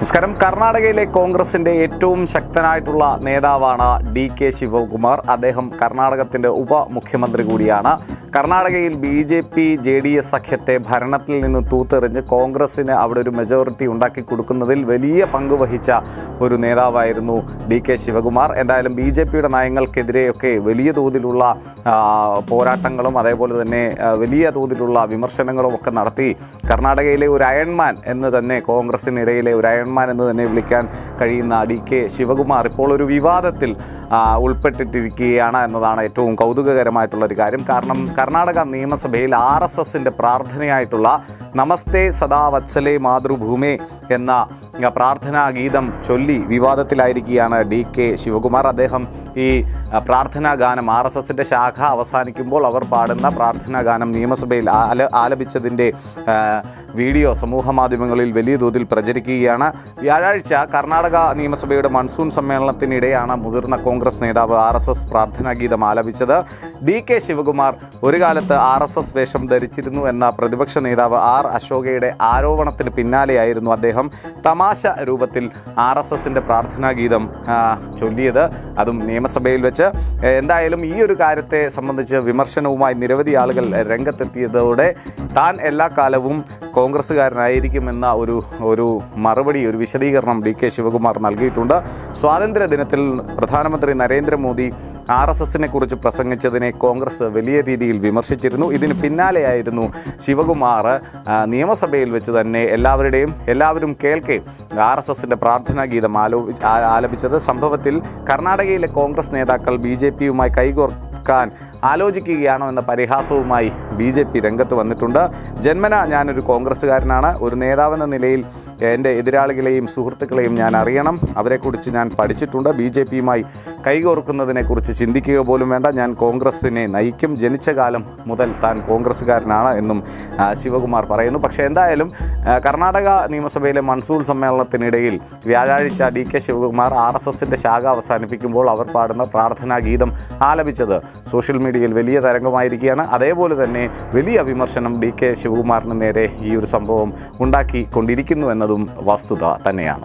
നമസ്കാരം. കർണാടകയിലെ കോൺഗ്രസിന്റെ ഏറ്റവും ശക്തനായിട്ടുള്ള നേതാവാണ് ഡി കെ ശിവകുമാർ. അദ്ദേഹം കർണാടകത്തിന്റെ ഉപമുഖ്യമന്ത്രി കൂടിയാണ്. കർണാടകയിൽ B J P J D S സഖ്യത്തെ ഭരണത്തിൽ നിന്ന് തൂത്തെറിഞ്ഞ് കോൺഗ്രസിന് അവിടെ ഒരു മെജോറിറ്റി ഉണ്ടാക്കി കൊടുക്കുന്നതിൽ വലിയ പങ്ക് വഹിച്ച ഒരു നേതാവായിരുന്നു ഡി കെ ശിവകുമാർ. എന്തായാലും ബി ജെ പിയുടെ നയങ്ങൾക്കെതിരെയൊക്കെ വലിയ തോതിലുള്ള പോരാട്ടങ്ങളും അതേപോലെ തന്നെ വലിയ തോതിലുള്ള വിമർശനങ്ങളും ഒക്കെ നടത്തി കർണാടകയിലെ ഒരു അയൺമാൻ എന്ന് തന്നെ കോൺഗ്രസിനിടയിലെ ഒരു അയൺമാൻ എന്ന് തന്നെ വിളിക്കാൻ കഴിയുന്ന ഡി കെ ശിവകുമാർ. ഇപ്പോൾ ഒരു വിവാദത്തിൽ ഉൾപ്പെട്ടിട്ടിരിക്കുകയാണ് എന്നതാണ് ഏറ്റവും കൗതുകകരമായിട്ടുള്ള ഒരു കാര്യം. കാരണം കർണാടക നിയമസഭയിൽ ആർ എസ് എസിന്റെ പ്രാർത്ഥനയായിട്ടുള്ള നമസ്തേ സദാ വത്സലേ മാതൃഭൂമി എന്ന പ്രാർത്ഥനാ ഗീതം ചൊല്ലി വിവാദത്തിലായിരിക്കുകയാണ് ഡി കെ ശിവകുമാർ. അദ്ദേഹം ഈ പ്രാർത്ഥനാ ഗാനം ആർ എസ് എസിന്റെ ശാഖ അവസാനിക്കുമ്പോൾ അവർ പാടുന്ന പ്രാർത്ഥനാ ഗാനം നിയമസഭയിൽ ആല ആലപിച്ചതിന്റെ വീഡിയോ സമൂഹ മാധ്യമങ്ങളിൽ വലിയ തോതിൽ പ്രചരിക്കുകയാണ്. വ്യാഴാഴ്ച കർണാടക നിയമസഭയുടെ മൺസൂൺ സമ്മേളനത്തിനിടെയാണ് മുതിർന്ന കോൺഗ്രസ് നേതാവ് ആർ എസ് എസ് പ്രാർത്ഥനാ ഗീതം ആലപിച്ചത് ഡി കെ ശിവകുമാർ ഒരു കാലത്ത് ആർ എസ് എസ് വേഷം ധരിച്ചിരുന്നു എന്ന പ്രതിപക്ഷ നേതാവ് ആർ അശോകയുടെ ആരോപണത്തിന് പിന്നാലെയായിരുന്നു അദ്ദേഹം തമാശ രൂപത്തിൽ ആർ എസ് എസിന്റെ പ്രാർത്ഥനാ ഗീതം ചൊല്ലിയത്. അതും നിയമസഭയിൽ വെച്ച്. എന്തായാലും ഈ ഒരു കാര്യത്തെ സംബന്ധിച്ച് വിമർശനവുമായി നിരവധി ആളുകൾ രംഗത്തെത്തിയതോടെ താൻ എല്ലാ കാലവും കോൺഗ്രസ്സുകാരനായിരിക്കുമെന്ന ഒരു ഒരു മറുപടി ഒരു വിശദീകരണം ഡി കെ ശിവകുമാർ നൽകിയിട്ടുണ്ട്. സ്വാതന്ത്ര്യ ദിനത്തിൽ പ്രധാനമന്ത്രി നരേന്ദ്രമോദി ആർ എസ് എസിനെ കുറിച്ച് പ്രസംഗിച്ചതിനെ കോൺഗ്രസ് വലിയ രീതിയിൽ വിമർശിച്ചിരുന്നു. ഇതിന് പിന്നാലെയായിരുന്നു ശിവകുമാർ നിയമസഭയിൽ വെച്ച് തന്നെ എല്ലാവരുടെയും എല്ലാവരും കേൾക്കെ ആർ എസ് എസിന്റെ പ്രാർത്ഥനാ ഗീതം ആലോപിച്ച് ആലപിച്ചത്. സംഭവത്തിൽ കർണാടകയിലെ കോൺഗ്രസ് നേതാക്കൾ ബി ജെ പിയുമായി കൈകോർക്കാൻ ആലോചിക്കുകയാണോ എന്ന പരിഹാസവുമായി ബി ജെ പി രംഗത്ത് വന്നിട്ടുണ്ട്. ജന്മന ഞാനൊരു കോൺഗ്രസ്സുകാരനാണ്. ഒരു നേതാവെന്ന നിലയിൽ എന്റെ എതിരാളികളെയും സുഹൃത്തുക്കളെയും ഞാൻ അറിയണം. അവരെക്കുറിച്ച് ഞാൻ പഠിച്ചിട്ടുണ്ട്. ബി ജെ പിയുമായി കൈകോർക്കുന്നതിനെക്കുറിച്ച് ചിന്തിക്കുക പോലും വേണ്ട. ഞാൻ കോൺഗ്രസിനെ നയിക്കും. ജനിച്ച കാലം മുതൽ താൻ കോൺഗ്രസ്സുകാരനാണ് എന്നും ശിവകുമാർ പറയുന്നു. പക്ഷേ എന്തായാലും കർണാടക നിയമസഭയിലെ മൺസൂൺ സമ്മേളനത്തിനിടയിൽ വ്യാഴാഴ്ച D K Shivakumar R S എസിന്റെ ശാഖ അവസാനിപ്പിക്കുമ്പോൾ അവർ പാടുന്ന പ്രാർത്ഥനാ ഗീതം ആലപിച്ചത് സോഷ്യൽ മീഡിയയിൽ വലിയ തരംഗമായിരിക്കുകയാണ്. അതേപോലെ തന്നെ വലിയ വിമർശനം ഡി കെ ശിവകുമാറിന് നേരെ ഈ ഒരു സംഭവം ഉണ്ടാക്കിക്കൊണ്ടിരിക്കുന്നു എന്നതും വസ്തുത തന്നെയാണ്.